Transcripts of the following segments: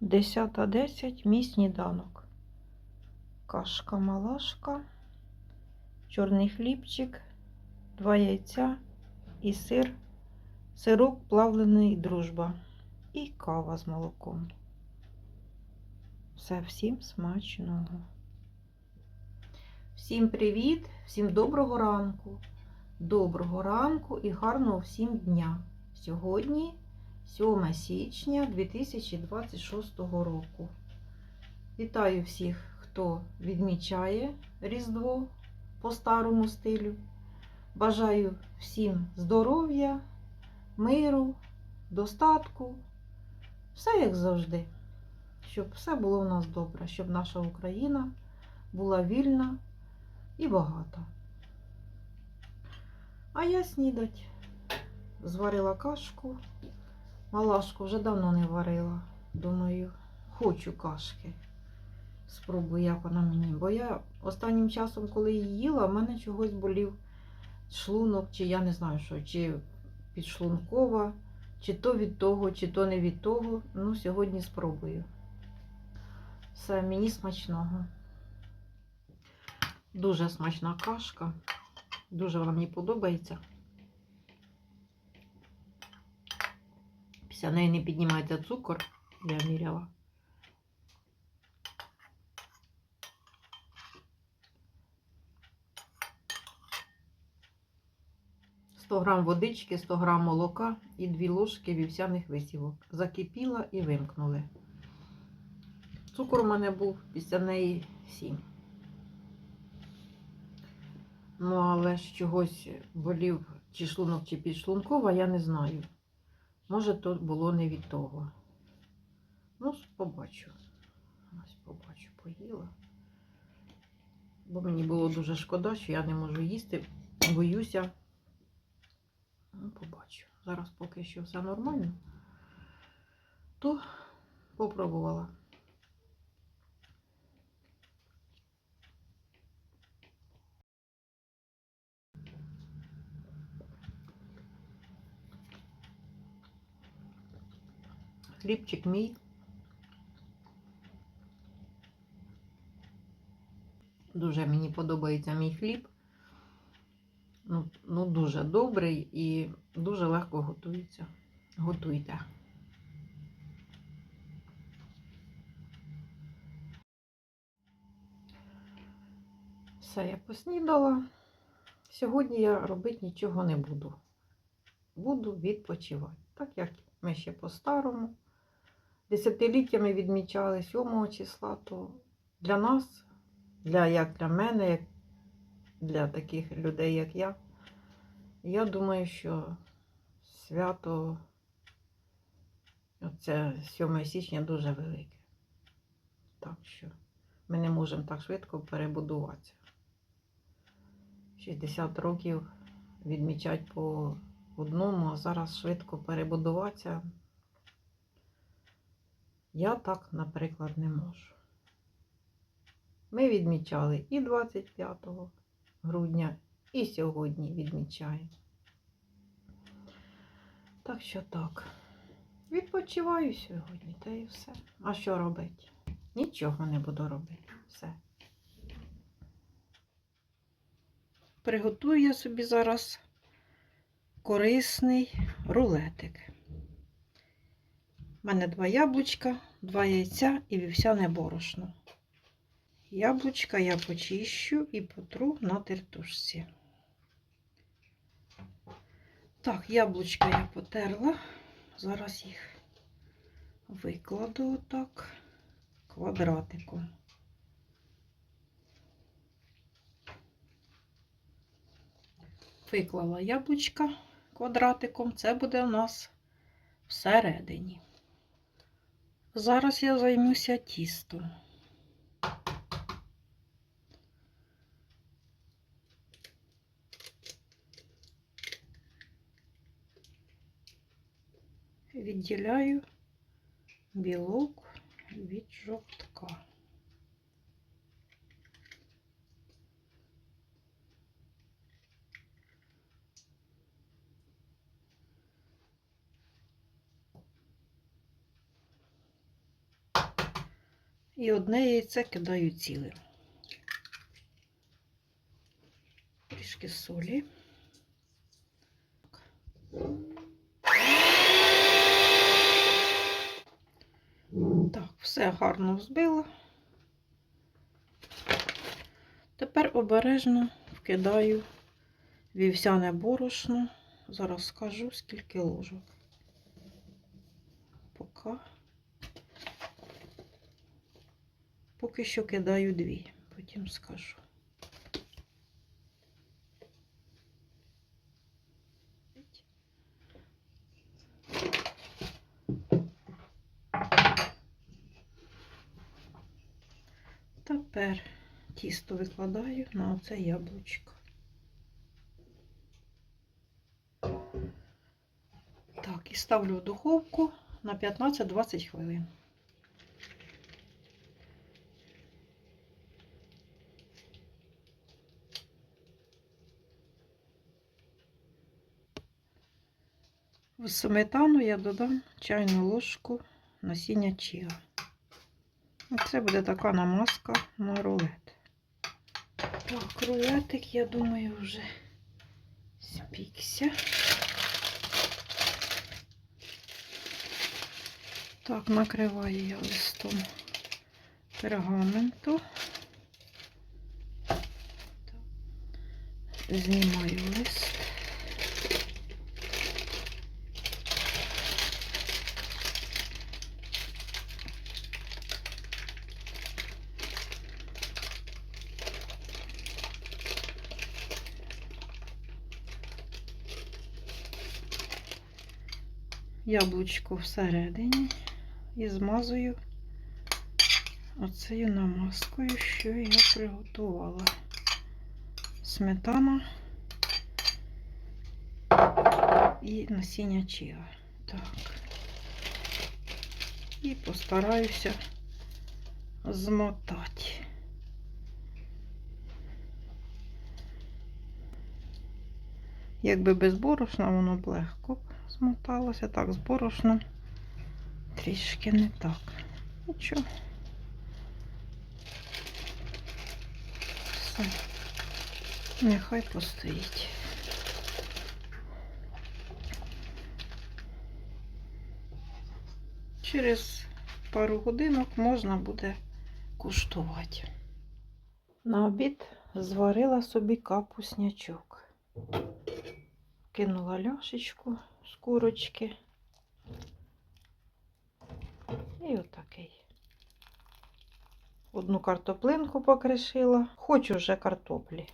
10.10 мій сніданок. Кашка малашка, чорний хлібчик, два яйця і сир, сирок плавлений дружба і кава з молоком. Все всім смачного. Всім привіт, всім доброго ранку. Доброго ранку і гарного всім дня. Сьогодні 7 січня 2026 року. Вітаю всіх, хто відмічає Різдво по старому стилю. Бажаю всім здоров'я, миру, достатку, все як завжди. Щоб все було в нас добре, щоб наша Україна була вільна і багата. А я снідать. Зварила кашку. Малашку вже давно не варила. Думаю, хочу кашки. Спробую, як вона мені. Бо я останнім часом, коли її їла, в мене чогось болів шлунок, чи я не знаю що, чи підшлункова, чи то від того, чи то не від того. Ну, сьогодні спробую. Все, мені смачного. Дуже смачна кашка. Дуже вона мені подобається. Після неї не піднімається цукор, я міряла. Сто грам водички, 100 грам молока і 2 ложки вівсяних висівок. Закипіла і вимкнули. Цукор у мене був після неї 7. Ну, але ж чогось болів чи шлунок, чи підшлункова, я не знаю. Може, то було не від того. Ну, побачу. Ось побачу, поїла. Бо мені було дуже шкода, що я не можу їсти, боюся. Ну, побачу. Зараз поки що все нормально, то попробувала. Хлібчик мій. Дуже мені подобається мій хліб. Ну, ну дуже добрий і дуже легко готується. Готуйте. Все, я поснідала. Сьогодні я робити нічого не буду. Буду відпочивати. Так як ми ще по-старому. Десятиліттями відмічали 7 числа, то для нас, для, як для мене, як для таких людей, як я, я думаю, що свято це 7 січня дуже велике. Так що ми не можемо так швидко перебудуватися. 60 років відмічати по одному, а зараз швидко перебудуватися. Я так, наприклад, не можу. Ми відмічали і 25 грудня, і сьогодні відмічаємо. Так що так. Відпочиваю сьогодні, та і все. А що робити? Нічого не буду робити. Все. Приготую я собі зараз корисний рулетик. У мене два яблучка, два яйця і вівсяне борошно. Яблучка я почищу і потру на тертушці. Так, яблучка я потерла. Зараз їх викладу отак квадратиком. Виклала яблучка квадратиком, це буде у нас всередині. Зараз я займуся тістом. Відділяю білок від жовтка. І одне яйце кидаю цілим. Трішки солі. Так, все гарно взбила. Тепер обережно вкидаю вівсяне борошно. Зараз скажу, скільки ложок. Поки. Поки що кидаю дві, потім скажу. Тепер тісто викладаю на оце яблучко. Так, і ставлю в духовку на 15-20 хвилин. В сметану я додам чайну ложку насіння чіа. Це буде така намазка на рулет. Так, рулетик, я думаю, вже спікся. Так, накриваю я листом пергаменту. Знімаю лист. Яблучко всередині і змазую оцею намазкою, що я приготувала. Сметана і насіння чіа. Так. І постараюся змотати. Якби без борошна, воно б легко б змоталося. Так, з трішки не так. Нічого. Все. Нехай постоїть. Через пару годинок можна буде куштувати. На обід зварила собі капуснячок. Кинула ляшечку з курочки. І отакий. Одну картоплинку покришила. Хочу вже картоплі.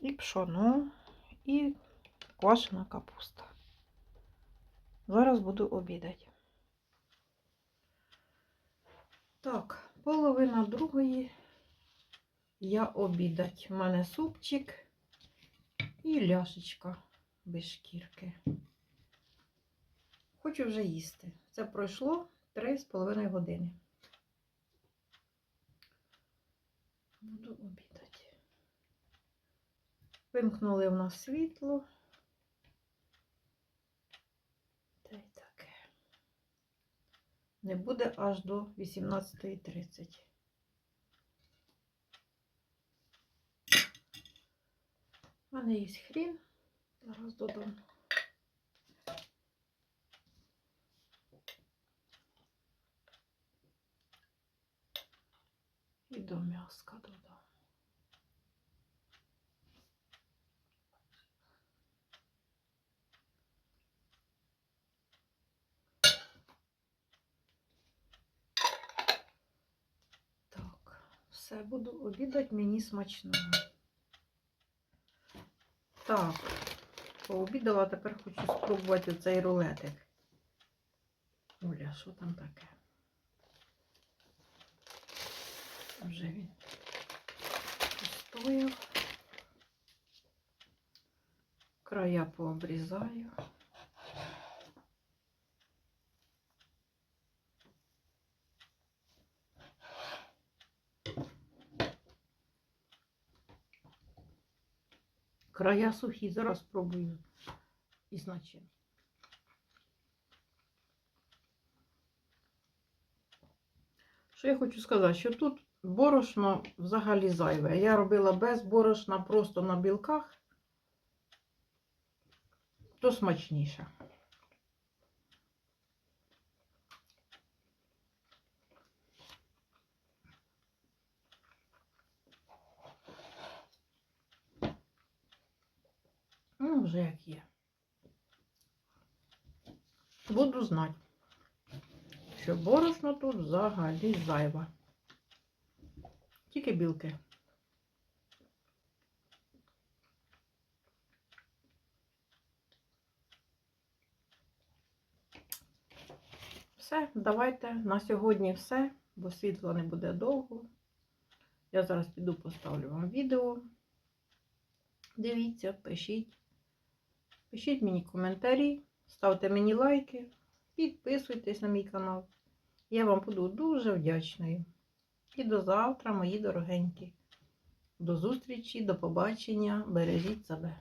І пшоно, і квашена капуста. Зараз буду обідати. Так, половина другої я обідать. У мене супчик і ляшечка без шкірки. Хочу вже їсти. Це пройшло 3,5 години. Буду обідати. Вимкнули в нас світло. Та й таке. Не буде аж до 18.30. У мене є хрін. Зараз додам. І до м'яска додам. Так, все, буду обідати мені смачного. Так, Пообідала, тепер хочу спробувати цей рулетик. Оля, що там таке? Вже він постояв. Края пообрізаю. Края сухі, зараз спробую із начинки. Що я хочу сказати, що тут борошно взагалі зайве. Я робила без борошна, просто на білках, то смачніше. Ну, вже як є. Буду знати, що борошно тут взагалі зайве. Тільки білки. Все, давайте на сьогодні все, бо світла не буде довго. Я зараз піду поставлю вам відео. Дивіться, пишіть. Пишіть мені коментарі, ставте мені лайки, підписуйтесь на мій канал. Я вам буду дуже вдячною. І до завтра, мої дорогенькі. До зустрічі, до побачення. Бережіть себе.